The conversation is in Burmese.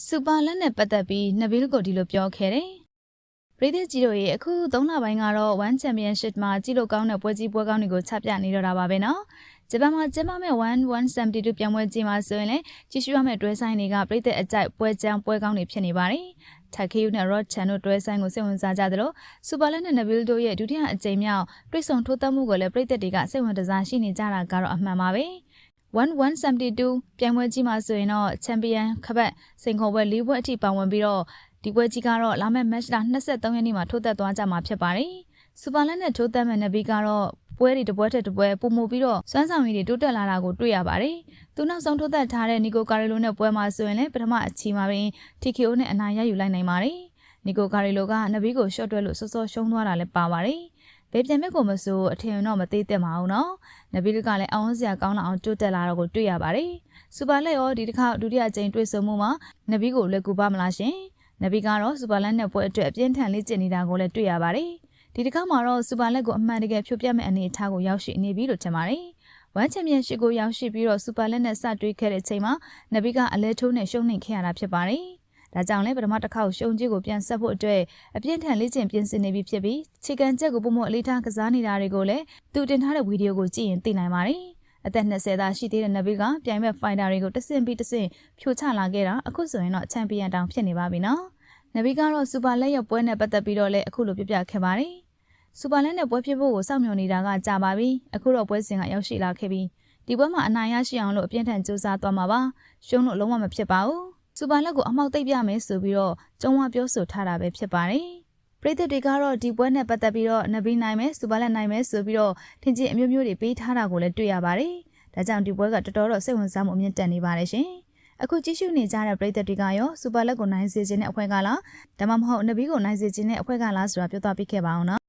စူပါလက်နဲ့ပတ်သက်ပြီးနဗီလ်ကိုဒီလိုပြောခဲ့တယ်။ပြည်သက်ကြီးတို့ရေအခု3လပိုင်းကတော့ One Championship မှာကြီးလို့ကောင်းတဲ့ပွဲကြီးပွဲကောင်းတွေကိုချပြနေတော့တာပါပဲနော်။ဂျပန်မှာကျင်းပမဲ့1172ပြိုင်ပွဲကြီးမှာဆိုရင်လည်းကြီးစုရမယ့်တွဲဆိုင်တွေကပြည်သက်အကြိုက်ပွဲချမ်းပွဲကောင်းတွေဖြစ်နေပါတယ်။တက်ခီယူနဲ့ Rod Chan တို့တွဲဆိုင်ကိုစိတ်ဝင်စားကြသလိုစူပါလက်နဲ့နဗီလ်တို့ရဲ့ဒုတိယအကြိမ်မြောက်တွေ့ဆုံထိုးသက်မှုကိုလည်းပြည်သက်တွေကစိတ်ဝင်စားရှိနေကြတာကတော့အမှန်ပါပဲ။ 1172ပြိုင်ပွဲကြီးမှာဆိုရင်တော့ချန်ပီယံခပတ်စိန်ခေါ်ပွဲ၄ပွဲအထိပါဝင်ပြီးတော့ဒီပွဲကြီးကတော့လာမယ့် match လ23ရက်နေ့မှာထိုးသက်သွားကြမှာဖြစ်ပါတယ်။စူပါလက်နဲ့ထိုးသက်မဲ့နဘီကတော့ပွဲတွေတစ်ပွဲထက်တစ်ပွဲပုံမူပြီးတော့စွမ်းဆောင်ရည်တွေတိုးတက်လာတာကိုတွေ့ရပါတယ်။သူနောက်ဆုံးထိုးသက်ထားတဲ့နီကိုကာရီလိုနဲ့ပွဲမှာဆိုရင်လည်းပထမအချီမှာပင် TKO နဲ့အနိုင်ရယူလိုက်နိုင်ပါတယ်။နီကိုကာရီလိုကနဘီကို shot တွဲလို့စောစောရှုံးသွားတာလည်းပါပါတယ်။ ဘယ်ပြန်မဲ့ကိုမဆိုအထင်တော့မသေးသင့်ပါဘူးနော်။နဘီလကလည်းအောင်စရာကောင်းလာအောင်တိုးတက်လာတော့ကိုတွေ့ရပါတယ်။စူပါလက်ရောဒီတစ်ခါဒုတိယအကြိမ်တွေ့ဆုံမှုမှာနဘီကိုလည်းကူပါမလားရှင်။နဘီကတော့စူပါလက်နဲ့ပွဲအတွက်အပြင်းထန်လေးကျင်နေတာကိုလည်းတွေ့ရပါတယ်။ဒီတစ်ခါမှာတော့စူပါလက်ကိုအမှန်တကယ်ဖြိုပြမဲ့အနေအထားကိုရောက်ရှိနေပြီလို့ထင်ပါတယ်။ဝမ်ချန်ပီယံရှစ်ကိုရောက်ရှိပြီးတော့စူပါလက်နဲ့စတွေ့ခဲ့တဲ့အချိန်မှာနဘီကအလဲထိုးနဲ့ရှုံးနေခဲ့ရတာဖြစ်ပါတယ်။ ဒါကြောင့်လည်းပထမတစ်ခေါက်ရှုံးကြီးကိုပြန်ဆက်ဖို့အတွက်အပြင်းထန်လေ့ကျင့်ပြင်ဆင်နေပြီဖြစ်ပြီးခြေကန်ချက်ကိုပုံမအလေးထားကစားနေတာတွေကိုလည်းသူတင်ထားတဲ့ဗီဒီယိုကိုကြည့်ရင်သိနိုင်ပါတယ်။အသက်20သားရှိသေးတဲ့နဗီကပြိုင်ဘက်ဖိုင်တာတွေကိုတဆင့်ပြီးတဆင့်ဖြိုချလာခဲ့တာအခုဆိုရင်တော့ချန်ပီယံတောင်ဖြစ်နေပါပြီနော်။နဗီကတော့စူပါလက်ရဲ့ပွဲနဲ့ပတ်သက်ပြီးတော့လည်းအခုလိုပြပြခဲ့ပါတယ်။စူပါလက်နဲ့ပွဲဖြစ်ဖို့ကိုစောင့်မျှော်နေတာကကြာပါပြီ။အခုတော့ပွဲစဉ်ကရောက်ရှိလာခဲ့ပြီ။ဒီပွဲမှာအနိုင်ရရှိအောင်လို့အပြင်းထန်ကြိုးစားသွားမှာပါ။ရှုံးလို့လုံးဝမဖြစ်ပါဘူး။ စူပါလက်ကိုအမောက်သိပ်ပြမယ်ဆိုပြီးတော့ကျုံဝပြောဆိုထားတာပဲဖြစ်ပါတယ်။ပရိသတ်တွေကတော့ဒီပွဲနဲ့ပတ်သက်ပြီးတော့နဗီနိုင်မယ်စူပါလက်နိုင်မယ်ဆိုပြီးတော့ထင်ကြီးအမျိုးမျိုးတွေပေးထားတာကိုလည်းတွေ့ရပါတယ်။ဒါကြောင့်ဒီပွဲကတော်တော်တော့စိတ်ဝင်စားမှုအမြင့်တက်နေပါတယ်ရှင်။အခုကြည့်ရှုနေကြတဲ့ပရိသတ်တွေကရောစူပါလက်ကိုနိုင်စေခြင်းတဲ့အဖွဲ့ကလားဒါမှမဟုတ်နဗီကိုနိုင်စေခြင်းတဲ့အဖွဲ့ကလားဆိုတာပြောပြပေးခဲ့ပါအောင်နော်